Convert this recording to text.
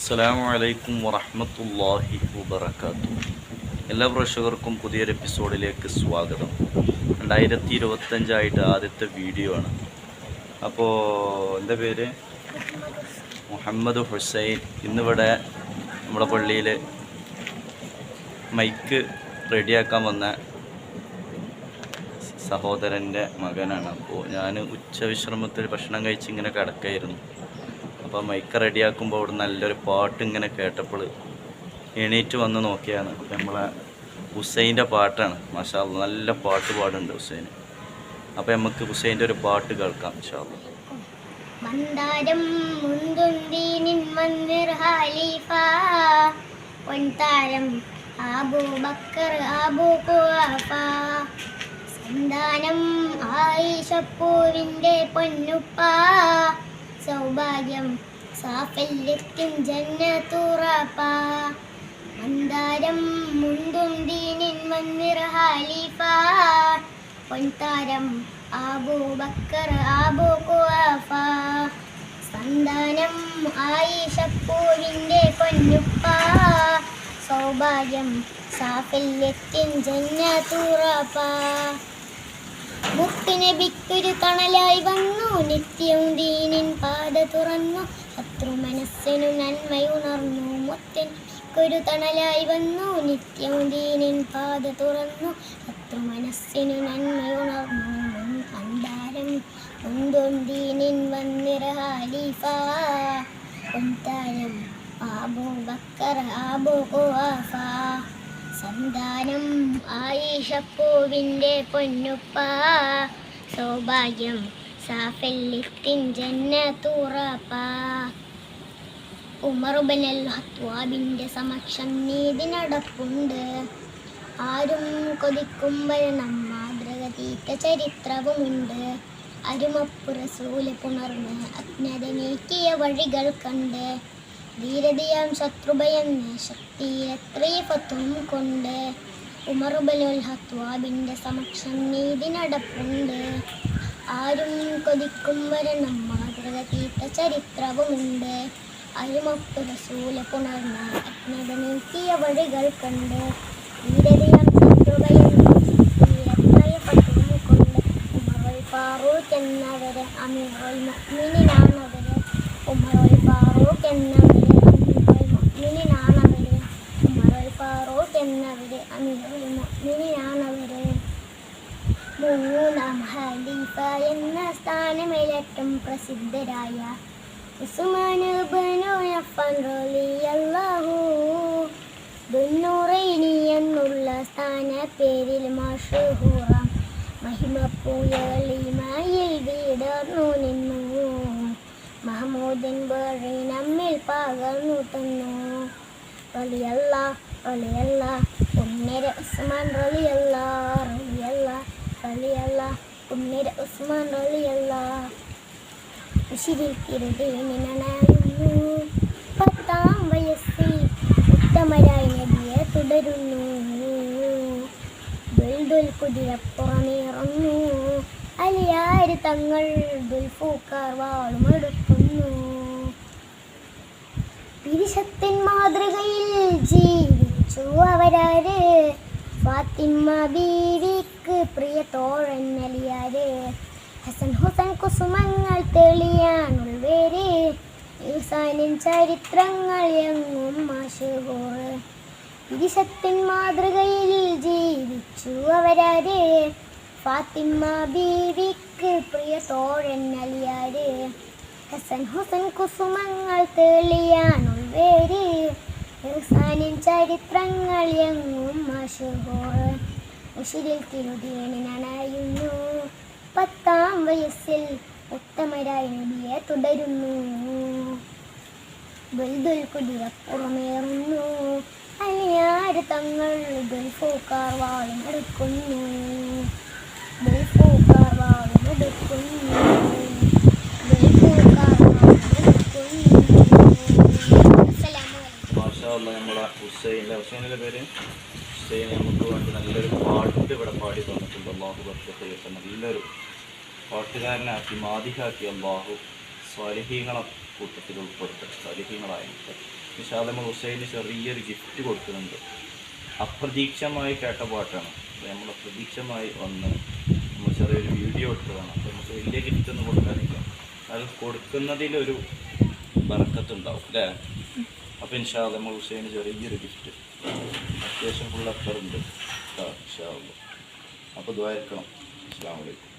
അസ്സലാമു അലൈക്കും വറഹ്മത്തുള്ളാഹി വബറകാതുഹു. എല്ലാ പ്രേക്ഷകർക്കും പുതിയൊരു എപ്പിസോഡിലേക്ക് സ്വാഗതം. രണ്ടായിരത്തി ഇരുപത്തഞ്ചായിട്ട് ആദ്യത്തെ വീഡിയോ ആണ്. അപ്പോൾ എന്റെ പേര്? മുഹമ്മദ് ഹുസൈൻ. ഇന്നിവിടെ നമ്മുടെ പള്ളിയിൽ മൈക്ക് റെഡിയാക്കാൻ വന്ന സഹോദരന്റെ മകനാണ്. അപ്പോൾ ഞാൻ ഉച്ചവിശ്രമത്തിൽ ഭക്ഷണം കഴിച്ച് ഇങ്ങനെ കിടക്കായിരുന്നു. അപ്പോൾ മൈക്ക് റെഡിയാക്കുമ്പോൾ അവിടെ നല്ലൊരു പാട്ട് ഇങ്ങനെ കേട്ടപ്പോൾ എണീറ്റ് വന്ന് നോക്കിയാണ്. നമ്മളെ ഹുസൈന്റെ പാട്ടാണ്. മഷാ നല്ല പാട്ട് പാടുന്നുണ്ട് ഹുസൈൻ. അപ്പോൾ നമുക്ക് ഹുസൈന്റെ ഒരു പാട്ട് കേൾക്കാം ഇൻഷാല്ല മന്ദാരം സന്താനം ആയിഷപ്പൂവിന്റെ പൊന്നുപ്പ. സൗഭാഗ്യം സാഫല്യത്തിൻ ജന്നത്തുറപ്പ. മന്ദാരം മുണ്ടും ദീനിൻ ഖലീഫ. പൊൻതാരം അബൂബക്കർ ആബൂ കുവാഫ സന്താനം ആയിഷപ്പൂവിന്റെ പൊന്നുപ്പ. സൗഭാഗ്യം സാഫല്യത്തിൻ ജന്നത്തുറപ്പ. മുത്തുനബിക്കൊരു തണലായി വന്നു. നിത്യം ദീനിൻ പാത തുറന്നു. ശത്രു മനസ്സിനു നന്മയുണർന്നു ഒരു തണലായി വന്നു. നിത്യവും ദീനിൻ പാത തുറന്നു. ശത്രു മനസ്സിനു നന്മയുണർന്നു മുൻ അന്താരം മുന്തൊണ്ടീനിൻ വന്നിറ ഹാലിഫ ബക്കർ ആബു ഖുഹാഫ സന്താനം ആയിഷപ്പൂവിന്റെ പൊന്നുപ്പ. സൗഭാഗ്യം സാഫല്യത്തിൻ ജന്നത്തുറപ്പ. ഉമറുബനൽ ഹത്വാബിന്റെ സമക്ഷം ആരും കൊതിക്കുമ്പോൾ മാതൃക തീറ്റ ചരിത്രവുമുണ്ട്. അരുമപ്പുറസൂൽ പുണർന്ന് അജ്ഞത നീക്കിയ വഴികൾ കണ്ട്. ധീരതയാം ശത്രുഭയെന്ന് ശക്തിയെത്രയും കൊണ്ട്. ഉമറുബലുൽ ഹത്വാബിന്റെ സമക്ഷം നീതി നടപ്പുണ്ട്. ആരും കൊതിക്കും വരണം മാതൃക തീറ്റ ചരിത്രവുമുണ്ട്. അരുമപ്പുറസൂല പുണർന്ന അജ്ഞത നീക്കിയ വഴികൾ കണ്ട് ഉമറുൽ ഫാറൂഖ് എന്നവര് അമീറുൽ മുഅ്മിനീനാണവര് ഉമറുൽ ഫാറൂഖ് എന്നവര് അമീറുൽ മുഅ്മിനീനാണവര് ഉമറുൽ ഫാറൂഖ് എന്നവര് അമീറുൽ മുഅ്മിനീനാണവര് മൂന്നാം ഹലീഫ എന്ന സ്ഥാനമേലേറ്റം പ്രസിദ്ധരായ ഉസ്മാൻ ഇബ്നു അഫ്ഫാൻ റളിയല്ലാഹു ദുന്നൂറൈനി എന്നുള്ള സ്ഥാന പേരിൽ മഷഹൂറാം. മഹിമപ്പൂയളിമയിൽ വീടർന്നു നിന്നു. മഹമൂദൻ വഴി നമ്മിൽ പകർന്നു തന്നു. റളിയല്ല റളിയല്ല ഉന്നര ഉസ്മാൻ റളിയല്ല റളിയല്ല റളിയല്ല ഉന്നര ഉസ്മാൻ റളിയല്ല. ഉശിരിക്കിരുതേനിനണയുന്നു പത്താം വയസ്സിൽ ഉത്തമരായ നദിയെ തുടരുന്നു ദുൽദുൽ കുതിരപ്പുറമേറുന്നു അലിയാര് തങ്ങൾ ദുൽഫൂക്കാർ വാളുമെടുക്കുന്നു പിരിശത്തിൻ മാതൃകയിൽ ജീവിച്ചു അവരാര്? ഫാത്തിമ ബീവിക്ക് പ്രിയ തോഴൻ അലിയാര് ഹസൻ ഹുസൻ കുസുമങ്ങൾ തെളിയാനുൾവേര് ഇൻസാനിൻ ചരിത്രങ്ങൾ എങ്ങും മാഷുഹോർ പിരിശത്തിൻ മാതൃകയിൽ ജീവിച്ചു അവരാരെ? ഫാത്തിമ ബീവിക്ക് പ്രിയ തോഴൻ അലിയാര്. ഹസൻ ഹുസൻ കുസുമങ്ങൾ തെളിയാനുൾവേര് ഇർസാനിൻ ചരിത്രങ്ങൾ എങ്ങും മഷഹൂർ ഉഷിരിൽ തിരുതീനണയുന്നു പത്താം വയസ്സിൽ ഉത്തമരായ നബിയെ തുടരുന്നു. ബുൽദുൽ കുതിരപ്പുറമേറുന്നു അലിയാര് തങ്ങൾ ദുൽഫൂക്കാർ വാളും എടുക്കുന്നു. വാളുമെടുക്കുന്നു വാളും എടുക്കുന്നു. നമ്മളെ ഹുസൈൻ ഹുസൈനിലെ പേര്? ഹുസൈൻ നമുക്ക് വേണ്ടി നല്ലൊരു പാട്ട് ഇവിടെ പാടി തന്നിട്ടുണ്ട്. അള്ളാഹു ബർക്കത്ത് നല്ലൊരു പാട്ടുകാരനാക്കി മാതിഹാക്കി അള്ളാഹു സ്വാലിഹീങ്ങളെ കൂട്ടത്തിൽ ഉൾപ്പെടുത്തട്ടെ സ്വാലിഹീങ്ങളായിട്ട്. നിഷാദമ ഹുസൈന് ചെറിയൊരു ഗിഫ്റ്റ് കൊടുക്കുന്നുണ്ട്. അപ്രതീക്ഷമായി കേട്ട പാട്ടാണ്. അപ്പോൾ നമ്മൾ അപ്രതീക്ഷമായി വന്ന് നമ്മൾ ചെറിയൊരു വീഡിയോ എടുത്തതാണ്. അപ്പോൾ നമുക്ക് വലിയ ഗിഫ്റ്റ് ഒന്നും കൊടുക്കാനില്ല. അത് കൊടുക്കുന്നതിലൊരു ബറക്കത്തുണ്ടാവും അല്ലേ? അപ്പോൾ നമ്മൾ ഹുസൈന് ചെറിയൊരു ഗിഫ്റ്റ് അത്യാവശ്യം ഫുൾ അക്കറുണ്ട് ഇൻഷാ അപ്പോൾ ദ്വാരിക്കണം അസ്സാം വലൈക്കും